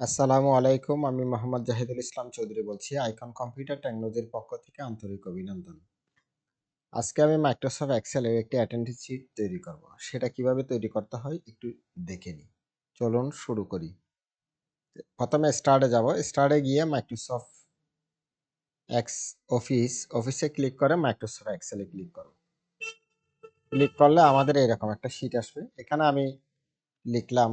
আসসালামু আলাইকুম, আমি মোহাম্মদ জাহিদুল ইসলাম চৌধুরী বলছি, আইকন কম্পিউটার টেকনোলজির পক্ষ থেকে আন্তরিক অভিনন্দন। আজকে আমি মাইক্রোসফট এক্সেলের একটি অ্যাটেন্ডেন্স শিট তৈরি করব। সেটা কীভাবে তৈরি করতে হয় একটু দেখে নিই। চলুন শুরু করি। প্রথমে স্টার্টে যাব। স্টার্টে গিয়ে মাইক্রোসফট এক্স অফিস, অফিসে ক্লিক করে মাইক্রোসফট এক্সেলে ক্লিক করব। ক্লিক করলে আমাদের এরকম একটা শিট আসবে। এখানে আমি লিখলাম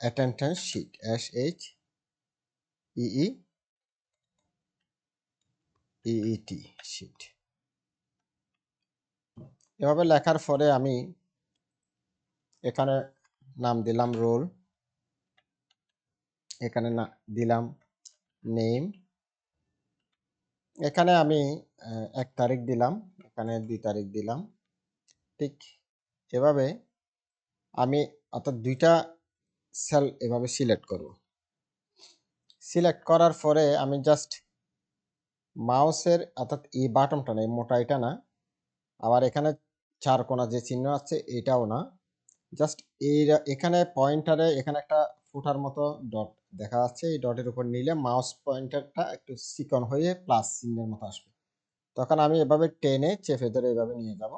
attendance sheet S H E E E E T sheet এভাবে লেখার পরে আমি এখানে নাম দিলাম রোল এখানে না, দিলাম নেম এখানে আমি এক তারিখ দিলাম, এখানে দুই তারিখ দিলাম। ঠিক এভাবে আমি অর্থাৎ দুইটা সেল এভাবে সিলেক্ট করব। সিলেক্ট করার পরে আমি জাস্ট মাউসের অর্থাৎ এই বাটনটা না, এই মোটা এটা না, আবার এখানে চার কোনা যে চিহ্ন আছে এটাও না জাস্ট এই এখানে পয়েন্টারে এখানে একটা ফুটার মতো ডট দেখা যাচ্ছে, এই ডটের উপর নিলে মাউস পয়েন্টারটা একটু চিকন হয়ে প্লাস চিহ্নের মতো আসবে। তখন আমি এভাবে টেনে চেপে ধরে এভাবে নিয়ে যাব।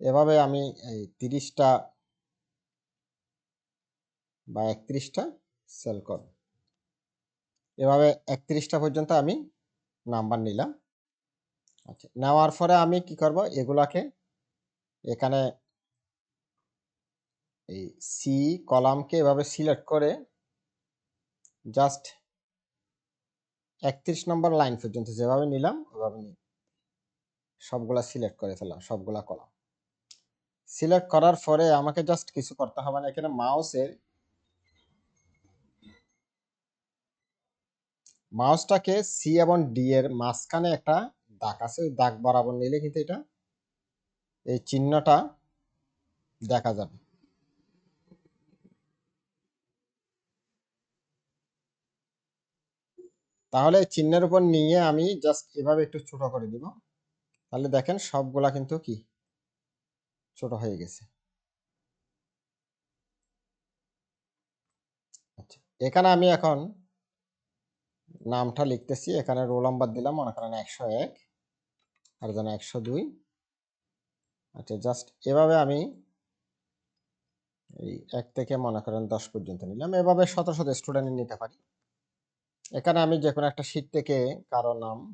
এভাবে আমি এই তিরিশটা বা একত্রিশটা সেল করব এভাবে একত্রিশটা পর্যন্ত আমি নাম্বার নিলাম। আচ্ছা নেওয়ার পরে আমি কি করব? এগুলাকে এখানে এই সি কলামকে এভাবে সিলেক্ট করে জাস্ট একত্রিশ নম্বর লাইন পর্যন্ত যেভাবে নিলাম, ওভাবে নিই সবগুলা সিলেক্ট করে ফেললাম, সবগুলা কলাম সিলেক্ট করার পরে আমাকে জাস্ট কিছু করতে হবে না, এখানে মাউসের মাউসটাকে সি এবং ডি এর মাঝখানে একটা দাগ আছে, ওই দাগ বরাবর নিলে কিন্তু এটা, এই চিহ্নটা দেখা যাবে। তাহলে চিহ্নের উপর নিয়ে আমি জাস্ট এভাবে একটু ছোট করে দিব। তাহলে দেখেন সবগুলা কিন্তু কি? ছোট হয়ে গেছে। আচ্ছা এখানে আমি এখন নামটা লিখতেছি, এখানে রোল নাম্বার দিলাম মনে করেন একশো এক, আর যেন একশো দুই। আচ্ছা জাস্ট এভাবে আমি এই এক থেকে মনে করেন দশ পর্যন্ত নিলাম। এভাবে শত শত স্টুডেন্ট নিতে পারি। এখানে আমি যে কোনো একটা শীট থেকে কারও নামগুলো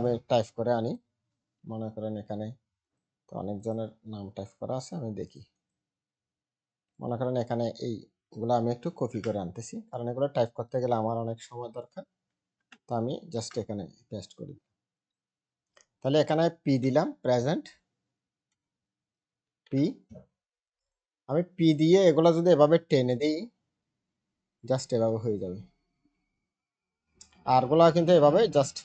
আমি টাইপ করে আনি। মনে করেন এখানে তো অনেকজনের নাম টাইপ করা আছে, আমি দেখি। মনে করেন এখানে এইগুলো আমি একটু কপি করে আনতেছি। কারণ এগুলো টাইপ করতে গেলে আমার অনেক সময় দরকার। তো আমি জাস্ট এখানে পেস্ট করি তাহলে এখানে পি দিলাম প্রেজেন্ট পি আমি পি দিয়ে এগুলো যদি এভাবে টেনে দিই জাস্ট এভাবে হয়ে যাবে। আরগুলো কিন্তু এভাবে জাস্ট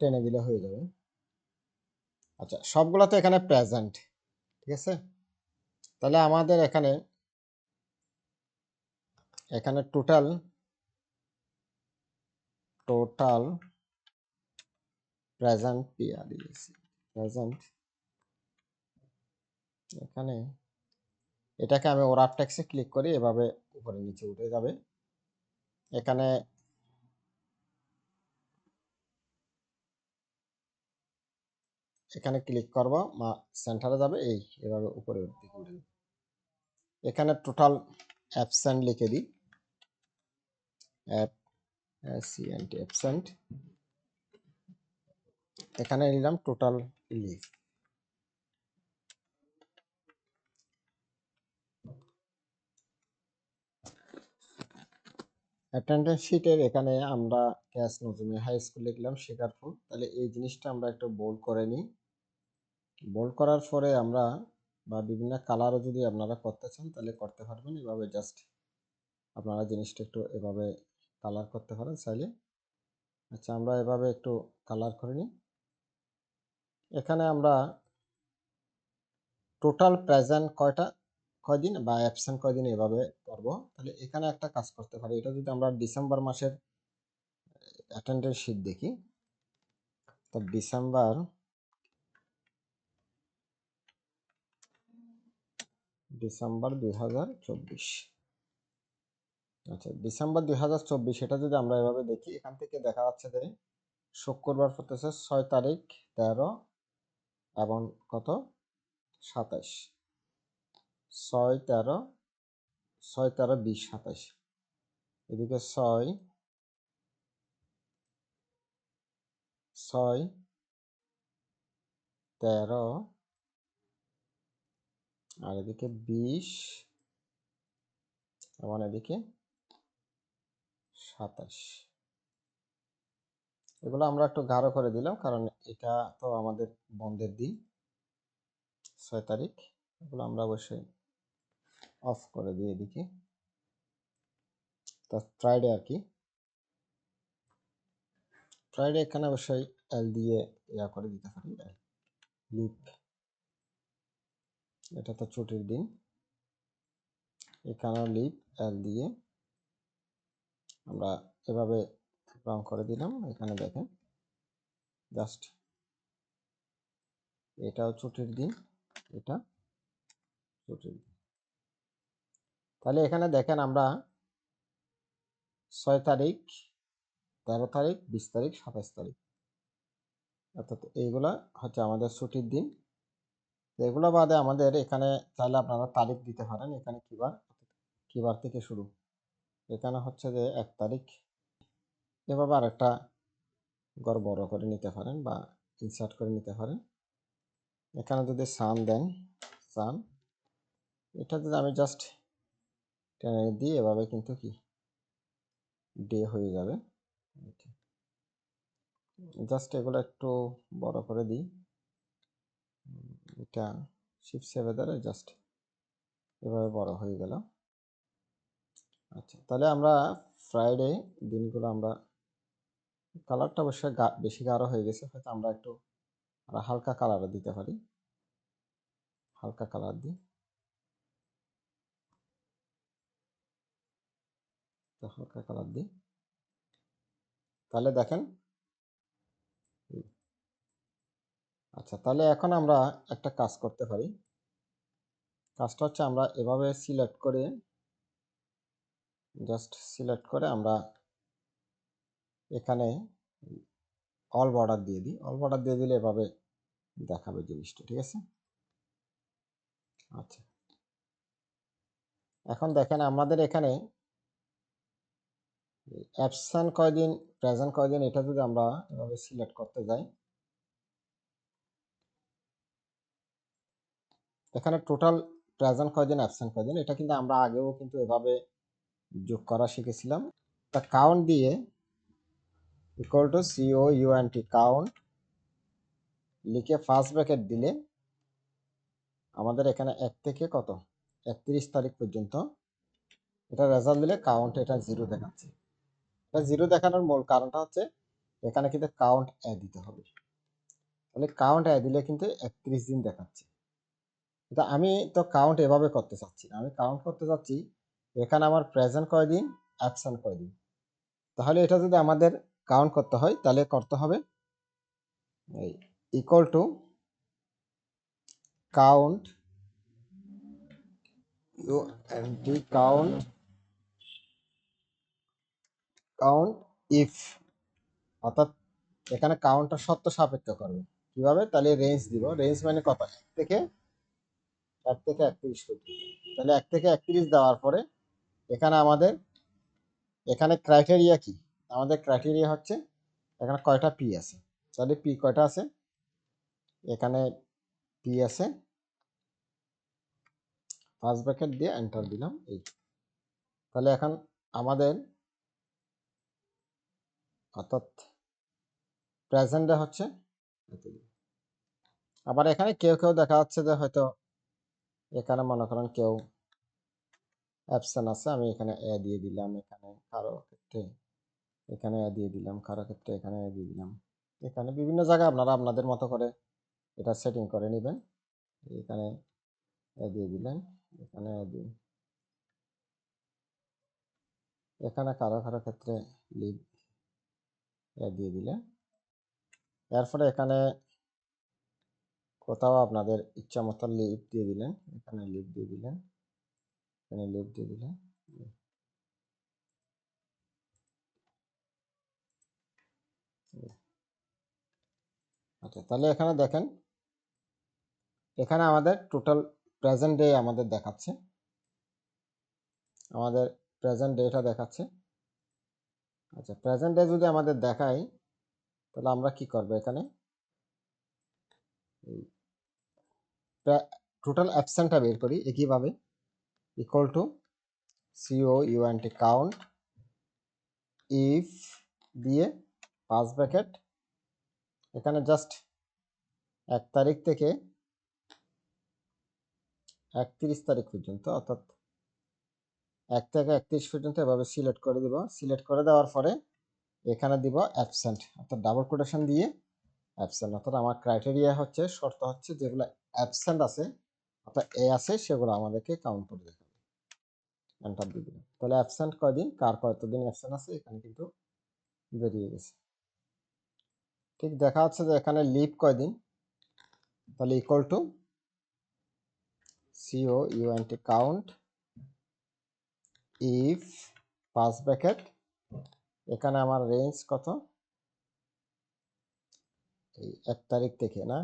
টেনে দিলে হয়ে যাবে। আচ্ছা সবগুলো তো এখানে প্রেজেন্ট ঠিক আছে? তাহলে আমাদের এখানে এখানে টোটাল টোটাল প্রেজেন্ট পিয়া দিয়েছি। প্রেজেন্ট এখানে এটাকে আমি ওরার ট্যাক্সে ক্লিক করি, এভাবে উপরে নিচে উঠে যাবে। এখানে এখানে ক্লিক করব, মা সেন্টারে যাবে, এই এভাবে উপরে দিকে উঠে এখানে টোটাল অ্যাবসেন্ট লিখে দিই। অ্যাপ সিএনটি অ্যাবসেন্ট এখানে নিলাম টোটাল লিভ অ্যাটেন্ডেন্স শিটের এখানে আমরা ক্যাশ নজমি হাই স্কুল লিখলাম শিকারপুর। তাহলে এই জিনিসটা আমরা একটু বোল্ড করে নিই। বোল্ড করার পরে আমরা বা বিভিন্ন কালারও যদি আপনারা করতে চান, তাহলে করতে পারবেন। এভাবে জাস্ট আপনারা জিনিসটা একটু এভাবে কালার করতে পারেন চাইলে। আচ্ছা আমরা এভাবে একটু কালার করে নিই। এখানে আমরা টোটাল প্রেজেন্ট কয়টা, কয়দিন বা অ্যাবসেন্ট কয়দিন এভাবে করব। তাহলে এখানে একটা কাজ করতে পারি। এটা যদি আমরা ডিসেম্বর মাসের অ্যাটেন্ডেন্স শিট দেখি, তো ডিসেম্বর ডিসেম্বর দুই হাজার চব্বিশ। আচ্ছা ডিসেম্বর দুই হাজার চব্বিশ, এটা যদি আমরা এভাবে দেখি, এখান থেকে দেখা যাচ্ছে যে শুক্রবার পড়তেছে ছয় তারিখ তেরো এবং কত? সাতাশ। ছয় তেরো ছয় তেরো বিশ সাতাশ। এদিকে ছয় ছয় তেরো আর এদিকে বিশ এবং এদিকে সাতাশ। এগুলো আমরা একটু গাঢ় করে দিলাম, কারণ এটা তো আমাদের বন্ধের দিন, ছয় তারিখ। এগুলো আমরা অবশ্যই অফ করে দিই এদিকে। তা ফ্রাইডে আর কি। ফ্রাইডে এখানে অবশ্যই এল দিয়ে ইয়া করে দিতে পারি লিপ এটা তো ছুটির দিন। এখানেও লিপ এল দিয়ে আমরা এভাবে রং করে দিলাম, এখানে দেখেন। জাস্ট এটাও ছুটির দিন, এটা ছুটির দিন। তাহলে এখানে দেখেন আমরা ছয় তারিখ, তেরো তারিখ, বিশ তারিখ, সাতাশ তারিখ। অর্থাৎ এইগুলা হচ্ছে আমাদের ছুটির দিন। এগুলো বাদে আমাদের এখানে চাইলে আপনারা তারিখ দিতে পারেন, এখানে কিবার কিবার থেকে শুরু। এখানে হচ্ছে যে এক তারিখ। এভাবে আরেকটা ঘর বড় করে নিতে পারেন বা ইনসার্ট করে নিতে পারেন। এখানে যদি সান দেন, সান, এটা যদি আমি জাস্ট টেনে দিই এভাবে কিন্তু কি ডে হয়ে যাবে। জাস্ট এগুলো একটু বড় করে দিই। এটা শিফট সেভে ধরে জাস্ট এভাবে বড় হয়ে গেল। আচ্ছা তাহলে আমরা ফ্রাইডে দিনগুলো আমরা কালারটা অবশ্যই বেশি গাঢ় হয়ে গেছে, হয়তো আমরা একটু হালকা কালারও দিতে পারি। হালকা কালার দিই হালকা কালার দিই তাহলে দেখেন। আচ্ছা তাহলে এখন আমরা একটা কাজ করতে পারি। কাজটা হচ্ছে আমরা এভাবে সিলেক্ট করে জাস্ট সিলেক্ট করে আমরা এখানে অল বর্ডার দিয়ে দিই। অল বর্ডার দিয়ে দিলে এভাবে দেখাবে জিনিসটা, ঠিক আছে? আচ্ছা। এখন দেখেন আমাদের এখানে অ্যাবসেন্ট কয়দিন প্রেজেন্ট কয়দিন এটা যদি আমরা এভাবে সিলেক্ট করতে যাই। এখানে টোটাল প্রেজেন্ট কয়দিন অ্যাবসেন্ট কয়দিন, এটা কিন্তু আমরা আগেও কিন্তু এভাবে যোগ করা শিখেছিলাম। তা কাউন্ট দিয়ে equal to C O U N T count লিখে ফার্স্ট ব্র্যাকেট দিলে আমাদের এখানে এক থেকে কত? একত্রিশ তারিখ পর্যন্ত এটা রেজাল্ট দিলে কাউন্ট এটা জিরো দেখাচ্ছে। এটা জিরো দেখানোর মূল কারণটা হচ্ছে এখানে কিন্তু কাউন্ট অ্যাড দিতে হবে। তাহলে কাউন্ট অ্যাড দিলে কিন্তু একত্রিশ দিন দেখাচ্ছে। এটা আমি তো কাউন্ট এভাবে করতে চাচ্ছি আমি কাউন্ট করতে চাচ্ছি এখানে আমার প্রেজেন্ট কয়দিন অ্যাবসেন্ট কয়দিন তাহলে এটা যদি আমাদের কাউন্ট করতে হয়, তাহলে করতে হবে এই equal to count U N T count count if অর্থাৎ এখানে কাউন্টটা সত্য সাপেক্ষ করবে। কীভাবে? তাহলে রেঞ্জ দিব। রেঞ্জ মানে কত? এক থেকে এক থেকে একত্রিশ তাহলে এক থেকে একত্রিশ দেওয়ার পরে এখানে আমাদের, এখানে ক্রাইটেরিয়া কি? আমাদের ক্রাইটেরিয়া হচ্ছে, এখানে কয়টা পি আছে? তাহলে পি কয়টা আছে? এখানে পি আছে ফার্স্ট ব্র্যাকেট দিয়ে এন্টার দিলাম, এই তাহলে এখন আমাদের, অর্থাৎ প্রেজেন্টে হচ্ছে, আবার এখানে কেউ কেউ দেখা যাচ্ছে যে হয়তো, এখানে মনে করেন কেউ অ্যাবসেন্ট আছে, আমি এখানে এ দিয়ে দিলাম, এখানে কারও ক্ষেত্রে, এখানে এ দিয়ে দিলাম, কারও ক্ষেত্রে এখানে এ দিয়ে দিলাম। এখানে বিভিন্ন জায়গায় আপনারা আপনাদের মতো করে এটা সেটিং করে নেবেন। এখানে এ দিয়ে দিলেন, এখানে এ দিন এখানে কারও কারও ক্ষেত্রে লিভ এ দিয়ে দিলেন। এরপরে এখানে কোথাও আপনাদের ইচ্ছা মতো লিভ দিয়ে দিলেন, এখানে লিভ দিয়ে দিলেন। এখানে লিভ দিয়ে দিলেন আচ্ছা তাহলে এখানে দেখেন, এখানে আমাদের টোটাল প্রেজেন্ট ডে আমাদের দেখাচ্ছে। আমাদের প্রেজেন্ট ডেটা দেখাচ্ছে। আচ্ছা প্রেজেন্ট ডে যদি আমাদের দেখায় তাহলে আমরা কি করব এখানে? টোটাল অ্যাবসেন্টটা বের করি একইভাবে to C O U N T count if দিয়ে পাঁচ ব্র্যাকেট এখানে জাস্ট এক তারিখ থেকে একত্রিশ তারিখ পর্যন্ত, অর্থাৎ এক থেকে একত্রিশ পর্যন্ত এভাবে সিলেক্ট করে দিব। সিলেক্ট করে দেওয়ার পরে এখানে দিব অ্যাবসেন্ট অর্থাৎ ডাবল কোটেশন দিয়ে অ্যাবসেন্ট অর্থাৎ আমার ক্রাইটেরিয়া হচ্ছে, শর্ত হচ্ছে যেগুলো অ্যাবসেন্ট আছে, অর্থাৎ এ আছে, সেগুলো আমাদেরকে কাউন্ট করে দিতে হবে। এন্টার দিয়ে দিলাম। তাহলে অ্যাবসেন্ট কয়দিন? কার কতদিন অ্যাবসেন্ট আছে? এখানে কিন্তু বেরিয়ে গেছে। ঠিক দেখা যাচ্ছে যে এখানে লিভ কয়দিন? তাহলে equal to C O U N T count if পাঁচ ব্র্যাকেট এখানে আমার রেঞ্জ কত? এই এক তারিখ থেকে না?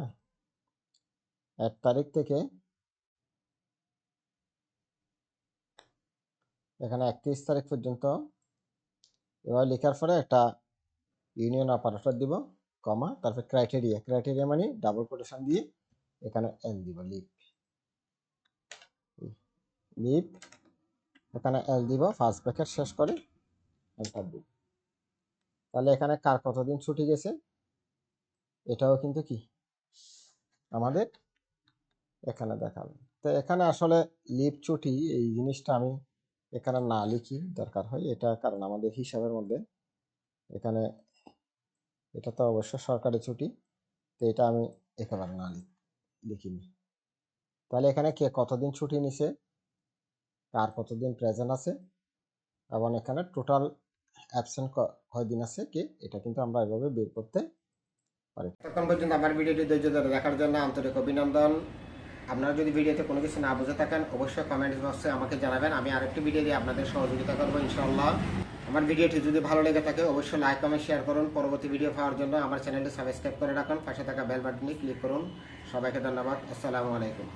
এক তারিখ থেকে এখানে একত্রিশ তারিখ পর্যন্ত। এবার লেখার পরে একটা ইউনিয়ন অপারেটর দিব কমা তারপর ক্রাইটেরিয়া ক্রাইটেরিয়া মানে ডাবল কোটেশন দিয়ে এখানে এল দিব লিপ লিপ এখানে এল দিব ফার্স্ট ব্র্যাকেট শেষ করে এন্টার দিব। তাহলে এখানে কার কতদিন ছুটি গেছে? এটাও কিন্তু কি? আমাদের এখানে দেখাবে। তো এখানে আসলে লিপ ছুটি, এই জিনিসটা আমি এখানে না লিখি দরকার হয়, এটা কারণ আমাদের হিসাবের মধ্যে। এখানে এটা তো অবশ্য সরকারি ছুটি, তো এটা আমি একেবারে না লিখিনি। তাহলে এখানে কে কতদিন ছুটি নিছে, কার কতদিন প্রেজেন্ট আছে, এবং এখানে টোটাল অ্যাবসেন্ট কয়দিন আছে কে, এটা কিন্তু আমরা এভাবে বের করতে পারি। তখন পর্যন্ত আমার ভিডিওটি ধৈর্য ধরে দেখার জন্য আন্তরিক অভিনন্দন। আপনারা যদি ভিডিওতে কোনো কিছু না বুঝে থাকেন, অবশ্যই কমেন্টস বক্সে আমাকে জানাবেন। আমি আরেকটি ভিডিও দিয়ে আপনাদের সহযোগিতা করব, ইনশাআল্লাহ। আমার ভিডিওটি যদি ভালো লেগে থাকে, অবশ্যই লাইক কমেন্ট শেয়ার করুন। পরবর্তী ভিডিও পাওয়ার জন্য আমার চ্যানেলটি সাবস্ক্রাইব করে রাখুন। পাশে থাকা বেল বাটনে ক্লিক করুন। সবাইকে ধন্যবাদ। আসসালামু আলাইকুম।